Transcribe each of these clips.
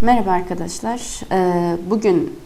Merhaba arkadaşlar. Ee, Bugün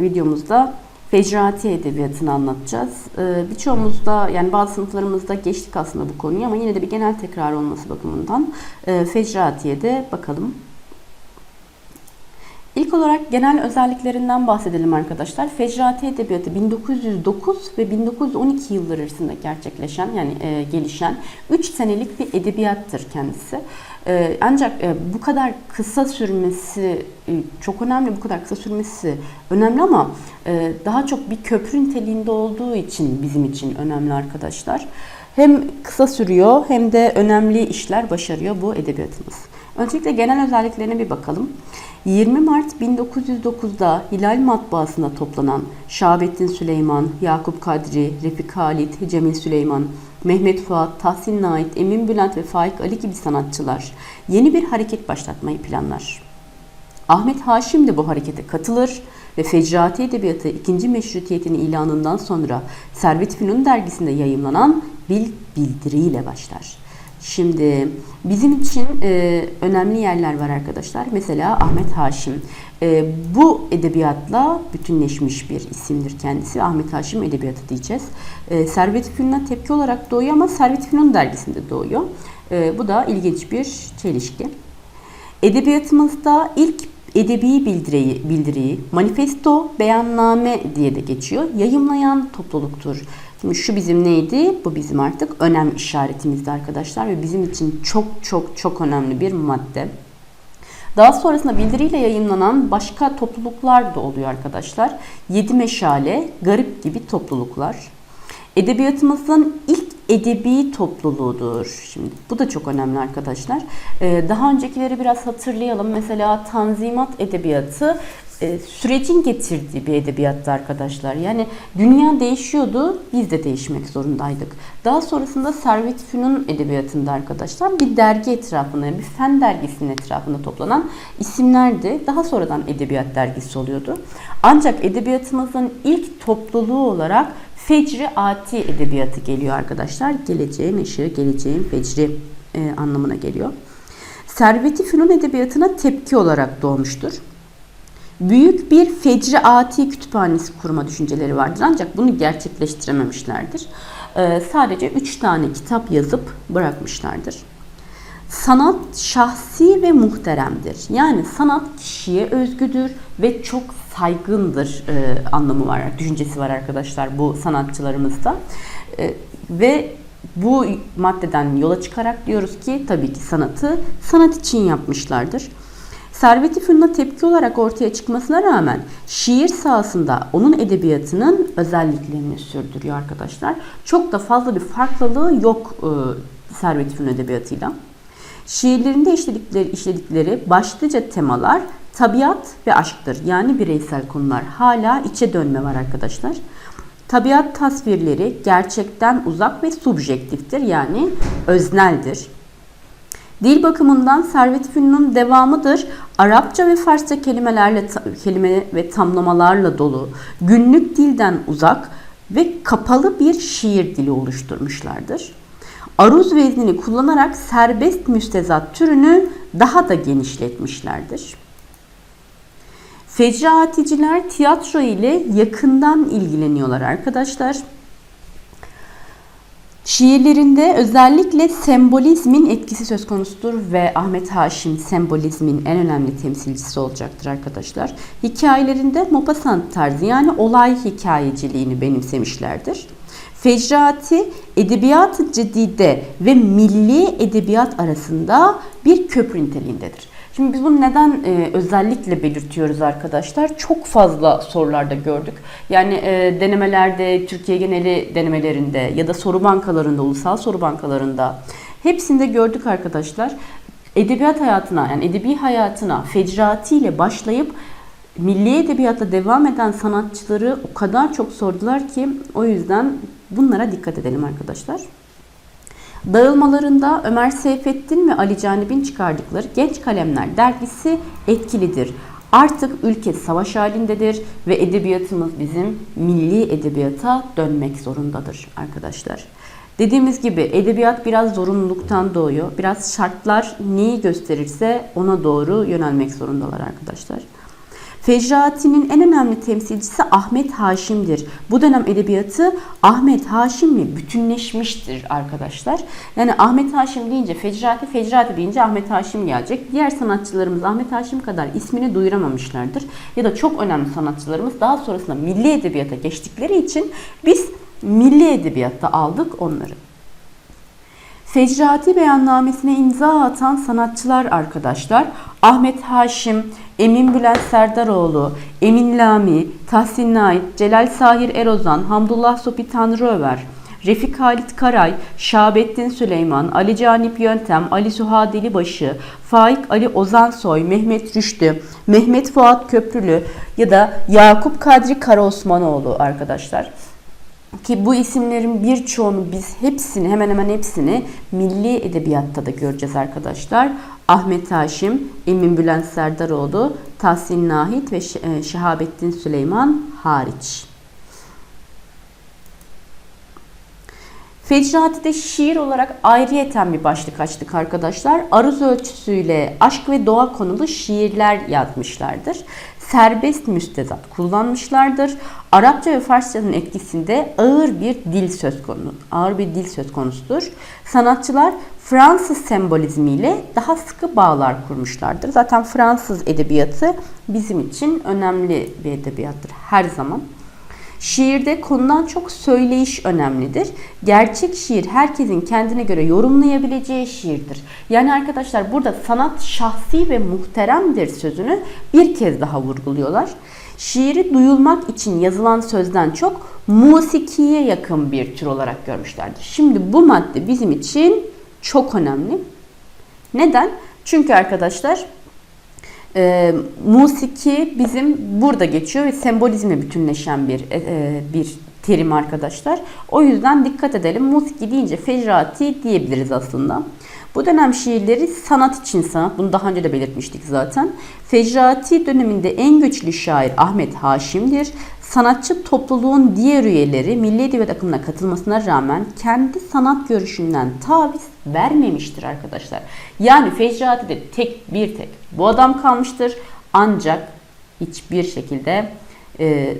videomuzda Fecrati Edebiyatı'nı anlatacağız. Ee, Birçoğumuzda yani bazı sınıflarımızda geçtik aslında bu konuyu ama yine de bir genel tekrar olması bakımından e, Fecrati'ye de bakalım. İlk olarak genel özelliklerinden bahsedelim arkadaşlar. Fecrati Edebiyatı 1909 ve 1912 yılları arasında gerçekleşen yani e, gelişen 3 senelik bir edebiyattır kendisi. E, ancak e, bu kadar kısa sürmesi e, çok önemli, bu kadar kısa sürmesi önemli ama e, daha çok bir köprü niteliğinde olduğu için bizim için önemli arkadaşlar. Hem kısa sürüyor hem de önemli işler başarıyor bu edebiyatımız. Öncelikle genel özelliklerine bir bakalım. 20 Mart 1909'da Hilal Matbaası'nda toplanan Şahabettin Süleyman, Yakup Kadri, Refik Halit, Cemil Süleyman, Mehmet Fuat, Tahsin Nait, Emin Bülent ve Faik Ali gibi sanatçılar yeni bir hareket başlatmayı planlar. Ahmet Haşim de bu harekete katılır ve Fecrati Edebiyatı 2. Meşrutiyet'in ilanından sonra Servet Fünun dergisinde yayımlanan bir bildiriyle başlar. Şimdi bizim için e, önemli yerler var arkadaşlar. Mesela Ahmet Haşim. E, bu edebiyatla bütünleşmiş bir isimdir kendisi. Ahmet Haşim Edebiyatı diyeceğiz. E, Servet Fünun'a tepki olarak doğuyor ama Servet Fünun dergisinde doğuyor. E, bu da ilginç bir çelişki. Edebiyatımızda ilk edebi bildiriyi, bildiriyi manifesto, beyanname diye de geçiyor. Yayımlayan topluluktur. Şimdi şu bizim neydi? Bu bizim artık önem işaretimizdi arkadaşlar ve bizim için çok çok çok önemli bir madde. Daha sonrasında bildiriyle yayınlanan başka topluluklar da oluyor arkadaşlar. Yedi Meşale, Garip gibi topluluklar. Edebiyatımızın ilk edebi topluluğudur. Şimdi bu da çok önemli arkadaşlar. Ee, daha öncekileri biraz hatırlayalım. Mesela Tanzimat Edebiyatı e, sürecin getirdiği bir edebiyattı arkadaşlar. Yani dünya değişiyordu, biz de değişmek zorundaydık. Daha sonrasında Servet Fünun edebiyatında arkadaşlar bir dergi etrafında, bir fen dergisinin etrafında toplanan isimlerdi. Daha sonradan edebiyat dergisi oluyordu. Ancak edebiyatımızın ilk topluluğu olarak Fecri Ati Edebiyatı geliyor arkadaşlar. Geleceğin ışığı, geleceğin fecri e, anlamına geliyor. Servet-i Fünun Edebiyatı'na tepki olarak doğmuştur büyük bir fecri ati kütüphanesi kurma düşünceleri vardır. Ancak bunu gerçekleştirememişlerdir. Ee, sadece üç tane kitap yazıp bırakmışlardır. Sanat şahsi ve muhteremdir. Yani sanat kişiye özgüdür ve çok saygındır e, anlamı var, düşüncesi var arkadaşlar bu sanatçılarımızda. E, ve bu maddeden yola çıkarak diyoruz ki tabii ki sanatı sanat için yapmışlardır. Servet-i Fünun'a tepki olarak ortaya çıkmasına rağmen şiir sahasında onun edebiyatının özelliklerini sürdürüyor arkadaşlar. Çok da fazla bir farklılığı yok e, Servet-i Fünun edebiyatıyla. Şiirlerinde işledikleri, işledikleri başlıca temalar tabiat ve aşktır. Yani bireysel konular. Hala içe dönme var arkadaşlar. Tabiat tasvirleri gerçekten uzak ve subjektiftir. Yani özneldir. Dil bakımından Servet Fünun'un devamıdır. Arapça ve Farsça kelimelerle kelime ve tamlamalarla dolu, günlük dilden uzak ve kapalı bir şiir dili oluşturmuşlardır. Aruz veznini kullanarak serbest müstezat türünü daha da genişletmişlerdir. Fecraaticiler tiyatro ile yakından ilgileniyorlar arkadaşlar. Şiirlerinde özellikle sembolizmin etkisi söz konusudur ve Ahmet Haşim sembolizmin en önemli temsilcisi olacaktır arkadaşlar. Hikayelerinde Maupassant tarzı yani olay hikayeciliğini benimsemişlerdir. Fecrati edebiyat-ı cedide ve milli edebiyat arasında bir köprü niteliğindedir. Şimdi biz bunu neden e, özellikle belirtiyoruz arkadaşlar? Çok fazla sorularda gördük. Yani e, denemelerde, Türkiye geneli denemelerinde ya da soru bankalarında, ulusal soru bankalarında hepsinde gördük arkadaşlar. Edebiyat hayatına yani edebi hayatına fecrati ile başlayıp milli edebiyatla devam eden sanatçıları o kadar çok sordular ki o yüzden bunlara dikkat edelim arkadaşlar. Dağılmalarında Ömer Seyfettin ve Ali Canib'in çıkardıkları Genç Kalemler dergisi etkilidir. Artık ülke savaş halindedir ve edebiyatımız bizim milli edebiyata dönmek zorundadır arkadaşlar. Dediğimiz gibi edebiyat biraz zorunluluktan doğuyor. Biraz şartlar neyi gösterirse ona doğru yönelmek zorundalar arkadaşlar. Fecrati'nin en önemli temsilcisi Ahmet Haşim'dir. Bu dönem edebiyatı Ahmet Haşim'le bütünleşmiştir arkadaşlar. Yani Ahmet Haşim deyince Fecrati, Fecrati deyince Ahmet Haşim gelecek. Diğer sanatçılarımız Ahmet Haşim kadar ismini duyuramamışlardır. Ya da çok önemli sanatçılarımız daha sonrasında milli edebiyata geçtikleri için biz milli edebiyatta aldık onları. Fecrati beyannamesine imza atan sanatçılar arkadaşlar Ahmet Haşim, Emin Bülent Serdaroğlu, Emin Lami, Tahsin Naip, Celal Sahir Erozan, Hamdullah Sopi Tanrıöver, Refik Halit Karay, Şahabettin Süleyman, Ali Canip Yöntem, Ali Suha Delibaşı, Faik Ali Ozansoy, Mehmet Rüştü, Mehmet Fuat Köprülü ya da Yakup Kadri Karaosmanoğlu arkadaşlar ki bu isimlerin birçoğunu biz hepsini hemen hemen hepsini milli edebiyatta da göreceğiz arkadaşlar. Ahmet Haşim, Emin Bülent Serdaroğlu, Tahsin Nahit ve e, Şehabettin Süleyman hariç. Fecrati'de şiir olarak ayrıyeten bir başlık açtık arkadaşlar. Aruz ölçüsüyle aşk ve doğa konulu şiirler yazmışlardır. Serbest müstezat kullanmışlardır. Arapça ve Farsçanın etkisinde ağır bir dil söz konusu. Ağır bir dil söz konusudur. Sanatçılar Fransız sembolizmiyle daha sıkı bağlar kurmuşlardır. Zaten Fransız edebiyatı bizim için önemli bir edebiyattır her zaman. Şiirde konudan çok söyleyiş önemlidir. Gerçek şiir herkesin kendine göre yorumlayabileceği şiirdir. Yani arkadaşlar burada sanat şahsi ve muhteremdir sözünü bir kez daha vurguluyorlar. Şiiri duyulmak için yazılan sözden çok musikiye yakın bir tür olarak görmüşlerdir. Şimdi bu madde bizim için çok önemli. Neden? Çünkü arkadaşlar e, musiki bizim burada geçiyor ve sembolizmle bütünleşen bir e, bir terim arkadaşlar. O yüzden dikkat edelim. Musiki deyince fecrati diyebiliriz aslında. Bu dönem şiirleri sanat için sanat. Bunu daha önce de belirtmiştik zaten. Fecrati döneminde en güçlü şair Ahmet Haşim'dir. Sanatçı topluluğun diğer üyeleri Milli Edebiyat akımına katılmasına rağmen kendi sanat görüşünden taviz vermemiştir arkadaşlar. Yani Fecrati'de tek bir tek bu adam kalmıştır. Ancak hiçbir şekilde e,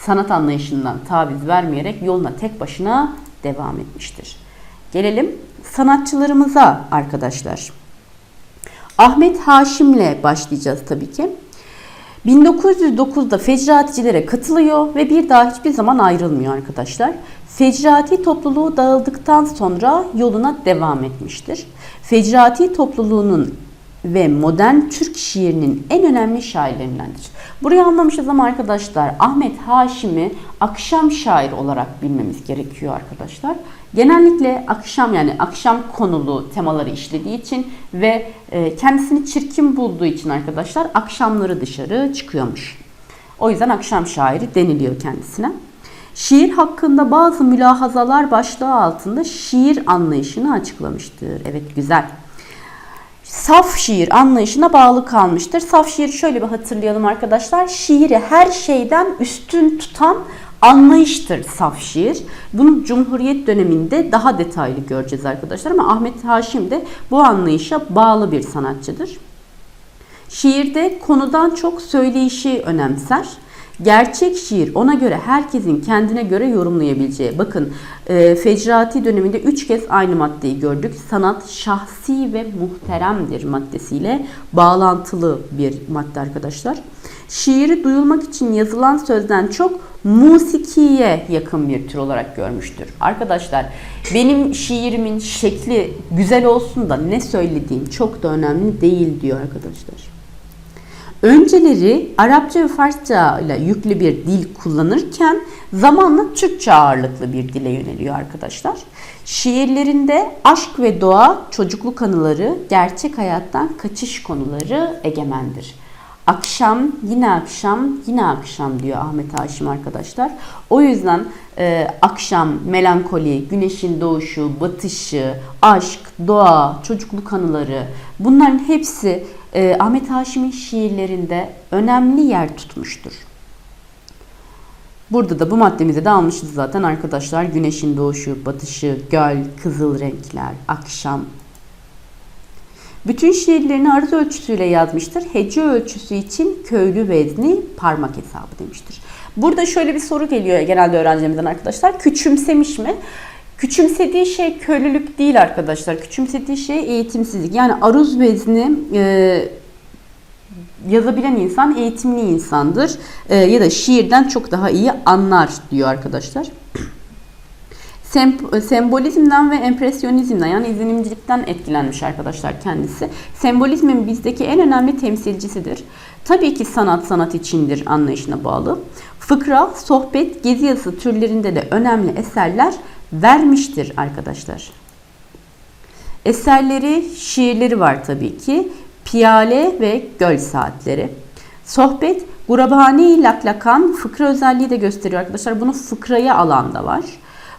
sanat anlayışından taviz vermeyerek yoluna tek başına devam etmiştir. Gelelim sanatçılarımıza arkadaşlar. Ahmet Haşim'le başlayacağız tabii ki. 1909'da fecraticilere katılıyor ve bir daha hiçbir zaman ayrılmıyor arkadaşlar. Fecrati topluluğu dağıldıktan sonra yoluna devam etmiştir. Fecrati topluluğunun ve modern Türk şiirinin en önemli şairlerindendir. Burayı anlamışız ama arkadaşlar Ahmet Haşim'i akşam şair olarak bilmemiz gerekiyor arkadaşlar. Genellikle akşam yani akşam konulu temaları işlediği için ve e, kendisini çirkin bulduğu için arkadaşlar akşamları dışarı çıkıyormuş. O yüzden akşam şairi deniliyor kendisine. Şiir hakkında bazı mülahazalar başlığı altında şiir anlayışını açıklamıştır. Evet güzel saf şiir anlayışına bağlı kalmıştır. Saf şiir şöyle bir hatırlayalım arkadaşlar. Şiiri her şeyden üstün tutan anlayıştır saf şiir. Bunu Cumhuriyet döneminde daha detaylı göreceğiz arkadaşlar ama Ahmet Haşim de bu anlayışa bağlı bir sanatçıdır. Şiirde konudan çok söyleyişi önemser. Gerçek şiir ona göre herkesin kendine göre yorumlayabileceği. Bakın e, Fecrati döneminde üç kez aynı maddeyi gördük. Sanat şahsi ve muhteremdir maddesiyle bağlantılı bir madde arkadaşlar. Şiiri duyulmak için yazılan sözden çok musikiye yakın bir tür olarak görmüştür. Arkadaşlar benim şiirimin şekli güzel olsun da ne söylediğim çok da önemli değil diyor arkadaşlar. Önceleri Arapça ve Farsça ile yüklü bir dil kullanırken zamanla Türkçe ağırlıklı bir dile yöneliyor arkadaşlar. Şiirlerinde aşk ve doğa, çocukluk anıları, gerçek hayattan kaçış konuları egemendir. Akşam, yine akşam, yine akşam diyor Ahmet Haşim arkadaşlar. O yüzden e, akşam, melankoli, güneşin doğuşu, batışı, aşk, doğa, çocukluk anıları bunların hepsi e, Ahmet Haşim'in şiirlerinde önemli yer tutmuştur. Burada da bu maddemizi de almışız zaten arkadaşlar. Güneşin doğuşu, batışı, göl, kızıl renkler, akşam. Bütün şiirlerini arız ölçüsüyle yazmıştır. Hece ölçüsü için köylü vezni parmak hesabı demiştir. Burada şöyle bir soru geliyor genelde öğrencilerimizden arkadaşlar. Küçümsemiş mi? Küçümsediği şey köylülük değil arkadaşlar. Küçümsediği şey eğitimsizlik. Yani aruz vezni e, yazabilen insan eğitimli insandır E, ya da şiirden çok daha iyi anlar diyor arkadaşlar. Sem- sembolizmden ve empresyonizmden yani izlenimcilikten etkilenmiş arkadaşlar kendisi. Sembolizmin bizdeki en önemli temsilcisidir. Tabii ki sanat sanat içindir anlayışına bağlı. Fıkra, sohbet, gezi yazısı türlerinde de önemli eserler vermiştir arkadaşlar. Eserleri, şiirleri var tabii ki. Piyale ve Göl Saatleri. Sohbet, Gurabani Laklakan fıkra özelliği de gösteriyor arkadaşlar. Bunu fıkraya alan da var.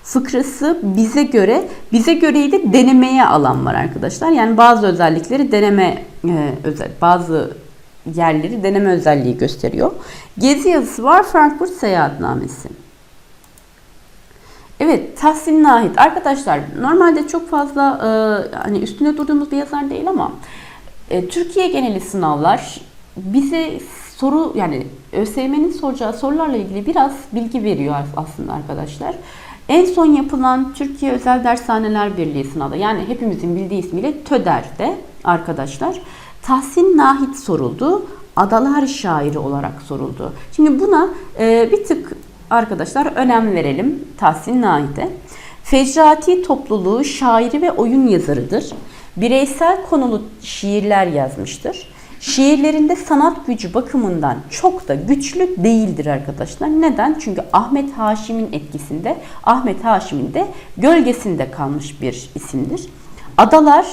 Fıkrası bize göre, bize göreyi de denemeye alan var arkadaşlar. Yani bazı özellikleri deneme e, özel, bazı yerleri deneme özelliği gösteriyor. Gezi yazısı var, Frankfurt Seyahatnamesi. Evet, Tahsin Nahit. Arkadaşlar normalde çok fazla e, hani üstünde durduğumuz bir yazar değil ama e, Türkiye geneli sınavlar bize soru yani ÖSYM'nin soracağı sorularla ilgili biraz bilgi veriyor aslında arkadaşlar. En son yapılan Türkiye Özel Dershaneler Birliği sınavı yani hepimizin bildiği ismiyle TÖDER'de arkadaşlar Tahsin Nahit soruldu. Adalar şairi olarak soruldu. Şimdi buna e, bir tık arkadaşlar önem verelim Tahsin Nahit'e. Fecrati topluluğu şairi ve oyun yazarıdır. Bireysel konulu şiirler yazmıştır. Şiirlerinde sanat gücü bakımından çok da güçlü değildir arkadaşlar. Neden? Çünkü Ahmet Haşim'in etkisinde, Ahmet Haşim'in de gölgesinde kalmış bir isimdir. Adalar,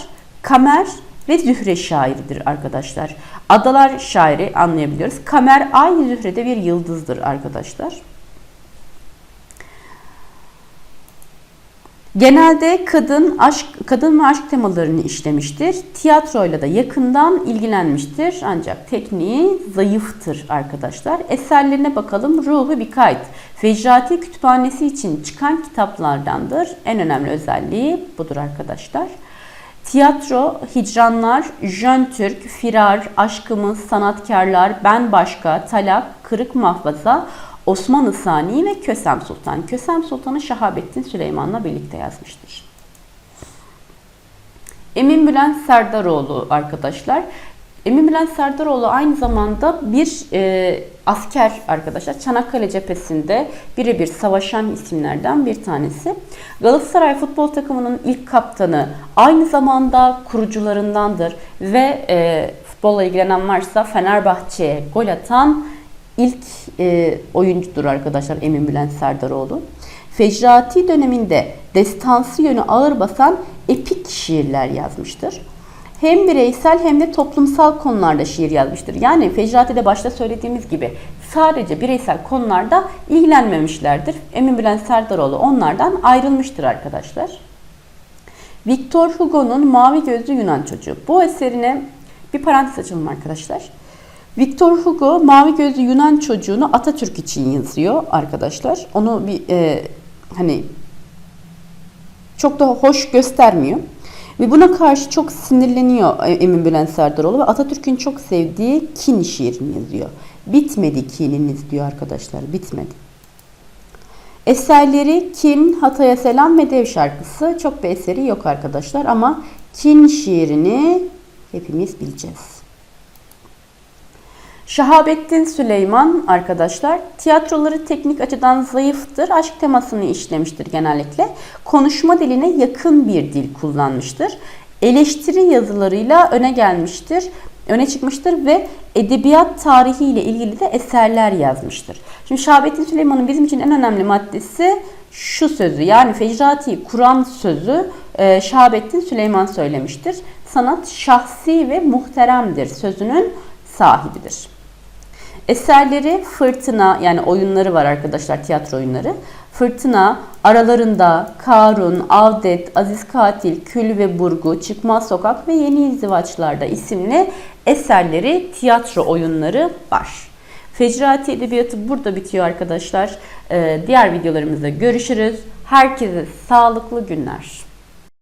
Kamer ve Zühre şairidir arkadaşlar. Adalar şairi anlayabiliyoruz. Kamer ay Zühre'de bir yıldızdır arkadaşlar. Genelde kadın aşk kadın ve aşk temalarını işlemiştir. Tiyatroyla da yakından ilgilenmiştir. Ancak tekniği zayıftır arkadaşlar. Eserlerine bakalım. Ruhu bir kayıt. Fecrati Kütüphanesi için çıkan kitaplardandır. En önemli özelliği budur arkadaşlar. Tiyatro, Hicranlar, Jön Türk, Firar, Aşkımız, Sanatkarlar, Ben Başka, Talak, Kırık Mahfaza, Osmanlı Sani ve Kösem Sultan. Kösem Sultan'ı Şahabettin Süleyman'la birlikte yazmıştır. Emin Bülent Serdaroğlu arkadaşlar. Emin Bülent Serdaroğlu aynı zamanda bir e, asker arkadaşlar. Çanakkale cephesinde birebir savaşan isimlerden bir tanesi. Galatasaray futbol takımının ilk kaptanı, aynı zamanda kurucularındandır ve e, futbolla ilgilenen varsa Fenerbahçe'ye gol atan ilk e, oyuncudur arkadaşlar Emin Bülent Serdaroğlu. Fecrati döneminde destansı yönü ağır basan epik şiirler yazmıştır. Hem bireysel hem de toplumsal konularda şiir yazmıştır. Yani Fecrati'de başta söylediğimiz gibi sadece bireysel konularda ilgilenmemişlerdir. Emin Bülent Serdaroğlu onlardan ayrılmıştır arkadaşlar. Victor Hugo'nun Mavi Gözlü Yunan Çocuğu. Bu eserine bir parantez açalım arkadaşlar. Victor Hugo Mavi Gözlü Yunan Çocuğunu Atatürk için yazıyor arkadaşlar. Onu bir e, hani çok da hoş göstermiyor. Ve buna karşı çok sinirleniyor Emin Bülent Serdaroğlu ve Atatürk'ün çok sevdiği kin şiirini yazıyor. Bitmedi kininiz diyor arkadaşlar, bitmedi. Eserleri Kin, Hatay'a Selam ve Dev şarkısı. Çok bir eseri yok arkadaşlar ama Kin şiirini hepimiz bileceğiz. Şahabettin Süleyman arkadaşlar tiyatroları teknik açıdan zayıftır. Aşk temasını işlemiştir genellikle. Konuşma diline yakın bir dil kullanmıştır. Eleştiri yazılarıyla öne gelmiştir. Öne çıkmıştır ve edebiyat tarihi ile ilgili de eserler yazmıştır. Şimdi Şahabettin Süleyman'ın bizim için en önemli maddesi şu sözü yani Fecrati Kur'an sözü e, Şahabettin Süleyman söylemiştir. Sanat şahsi ve muhteremdir sözünün sahibidir. Eserleri Fırtına yani oyunları var arkadaşlar tiyatro oyunları. Fırtına, aralarında Karun, Avdet, Aziz Katil, Kül ve Burgu, Çıkmaz Sokak ve Yeni İzdivaçlarda isimli eserleri tiyatro oyunları var. Fecrati Edebiyatı burada bitiyor arkadaşlar. Ee, diğer videolarımızda görüşürüz. Herkese sağlıklı günler.